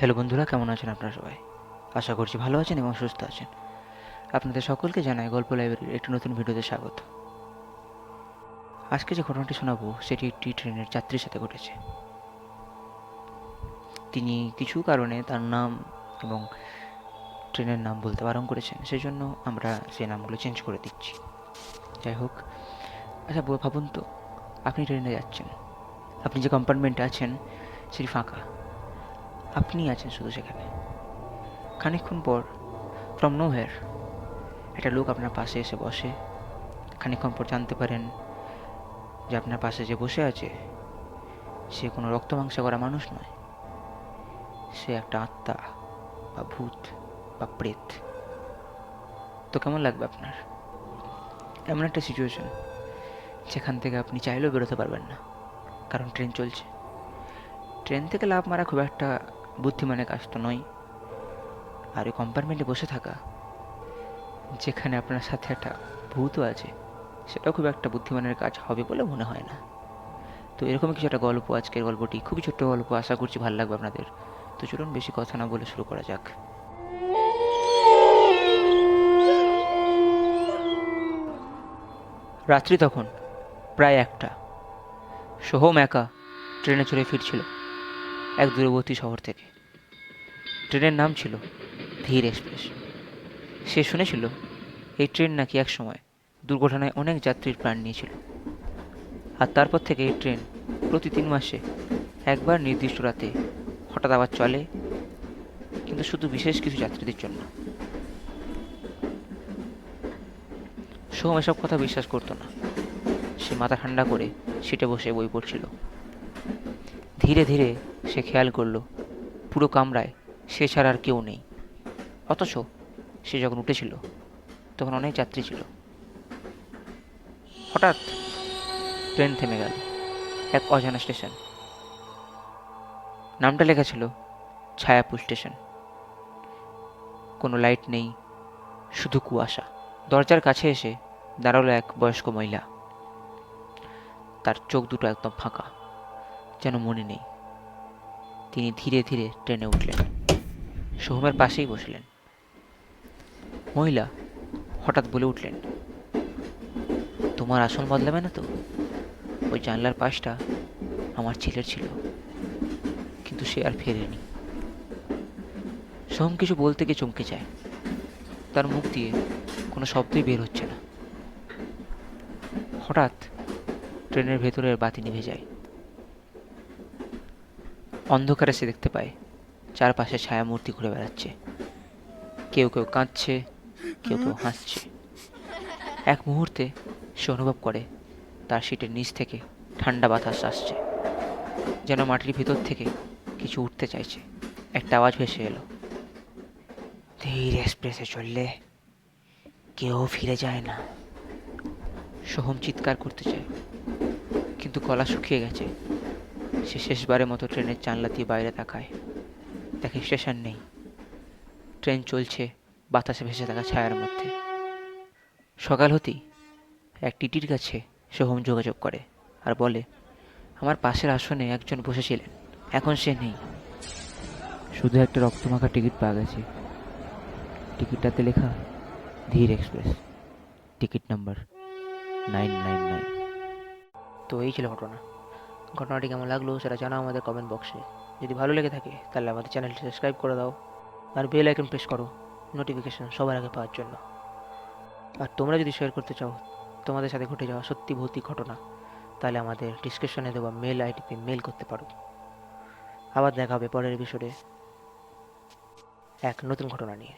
Hello বন্ধুরা, কেমন আছেন আপনারা সবাই? আশা করছি ভালো আছেন এবং সুস্থ আছেন। আপনাদের সকলকে জানাই গল্প লাইব্রেরির একটি নতুন ভিডিওতে স্বাগত। আজকে যে ঘটনাটি শোনাবো, সেটি একটি ট্রেনের যাত্রীর সাথে ঘটেছে। তিনি কিছু কারণে তার নাম এবং ট্রেনের নাম বলতে বারণ করেছেন সেই জন্য আমরা সেই নামগুলো চেঞ্জ করে দিচ্ছি। যাই হোক আচ্ছা ভাবুন তো, আপনি ট্রেনে যাচ্ছেন। আপনি যে কম্পার্টমেন্টে আছেন, সেটি ফাঁকা। আপনি আছেন শুধু সেখানে। খানিকক্ষণ পর ফ্রম নো হেয়ার একটা লোক আপনার পাশে এসে বসে। খানিকক্ষণ পর জানতে পারেন যে আপনার পাশে যে বসে আছে, সে কোনো রক্ত মাংসা করা মানুষ নয়। সে একটা আত্মা বা ভূত বা প্রেত। তো কেমন লাগবে আপনার? এমন একটা সিচুয়েশন যেখান থেকে আপনি চাইলেও বেরোতে পারবেন না, কারণ ট্রেন চলছে। ট্রেন থেকে লাভ মারা খুব একটা বুদ্ধিমানের কাজ তো নয়। আর ওই কম্পার্টমেন্টে বসে থাকা, যেখানে আপনার সাথে একটা ভূতও আছে, সেটাও খুব একটা বুদ্ধিমানের কাজ হবে বলে মনে হয় না। তো এরকম কিছু একটা গল্প, আজকের গল্পটি। খুবই ছোট্ট গল্প, আশা করছি ভালো লাগবে আপনাদের। তো চলুন, বেশি কথা না বলে শুরু করা যাক। রাত্রি তখন, প্রায় একটা। সোহম একা ট্রেনে চড়ে ফিরছিল। এক দূরবর্তী শহর থেকে। ট্রেনের নাম ছিল ধীর এক্সপ্রেস। সে শুনেছিল, এই ট্রেন নাকি এক সময় দুর্ঘটনায় অনেক যাত্রীর প্রাণ নিয়েছিল। আর তারপর থেকে এই ট্রেন প্রতি তিন মাসে একবার নির্দিষ্ট রাতে হঠাৎ আবার চলে, কিন্তু শুধু বিশেষ কিছু যাত্রীদের জন্য। সোহম এসব কথা বিশ্বাস করতো না। সে মাথা ঠান্ডা করে সিটে বসে বই পড়ছিল। ধীরে ধীরে সে খেয়াল করল, পুরো কামরায় সে ছাড়া আর কেউ নেই। অথচ সে যখন উঠেছিল, তখন অনেক যাত্রী ছিল। হঠাৎ ট্রেন থেমে গেল, এক অজানা স্টেশন। নামটা লেখা ছিল ছায়াপুর স্টেশন। কোনো লাইট নেই, শুধু কুয়াশা। দরজার কাছে এসে দাঁড়াল এক বয়স্ক মহিলা। তার চোখ দুটো একদম ফাঁকা, যেন মনে নেই। তিনি ধীরে ধীরে ট্রেনে উঠলেন। সোহমের পাশেই বসলেন। মহিলা হঠাৎ বলে উঠলেন, তোমার আসল বদলাবে না তো? ওই জানলার পাশটা আমার ছেলের ছিল, কিন্তু সে আর ফেরেনি। সোহম কিছু বলতে গিয়ে চমকে যায়। তার মুখ দিয়ে কোনো শব্দই বের হচ্ছে না। হঠাৎ ট্রেনের ভেতরের বাতি নিভে যায়। অন্ধকারে সে দেখতে পায়, চারপাশে ছায়ামূর্তি ঘুরে বেড়াচ্ছে। কেউ কেউ কাঁদছে, কেউ কেউ হাসছে। এক মুহূর্তে সে অনুভব করে, তার সিটের নিচ থেকে ঠান্ডা বাতাস আসছে, যেন মাটির ভিতর থেকে কিছু উঠতে চাইছে। একটা আওয়াজ ভেসে এলো। ধীর এক্সপ্রেসে চললে কেউ ফিরে যায় না। সোহম চিৎকার করতে চায়, কিন্তু গলা শুকিয়ে গেছে। সে শেষবারের মতো ট্রেনের জানলা দিয়ে বাইরে তাকায়। দেখে স্টেশন নেই। ট্রেন চলছে বাতাসে ভেসে থাকা ছায়ার মধ্যে। সকাল হতেই এক টিটির কাছে সোহম যোগাযোগ করে আর বলে আমার পাশের আসনে একজন বসেছিলেন এখন সে নেই। শুধু একটা রক্তমাখা টিকিট পাওয়া গেছে। টিকিটটাতে লেখা ধীর express. Ticket number nine nine nine. তো এই ছিল ঘটনা। ঘটনাটি কেমন লাগল সেটা জানাও আমাদের কমেন্ট বক্সে যদি ভালো লেগে থাকে, তাহলে আমাদের চ্যানেলটি সাবস্ক্রাইব করে দাও আর বেল আইকন প্রেস করো নোটিফিকেশন সবার আগে পাওয়ার জন্য। আর তোমরা যদি শেয়ার করতে চাও, তোমাদের সাথে ঘটে যাওয়া সত্যি ভৌতিক ঘটনা, তাহলে আমাদের ডিসক্রিপশনে দেওয়া মেল আইডিতে মেল করতে পারো। আবার দেখা হবে পরের এপিসোডে এক নতুন ঘটনা নিয়ে।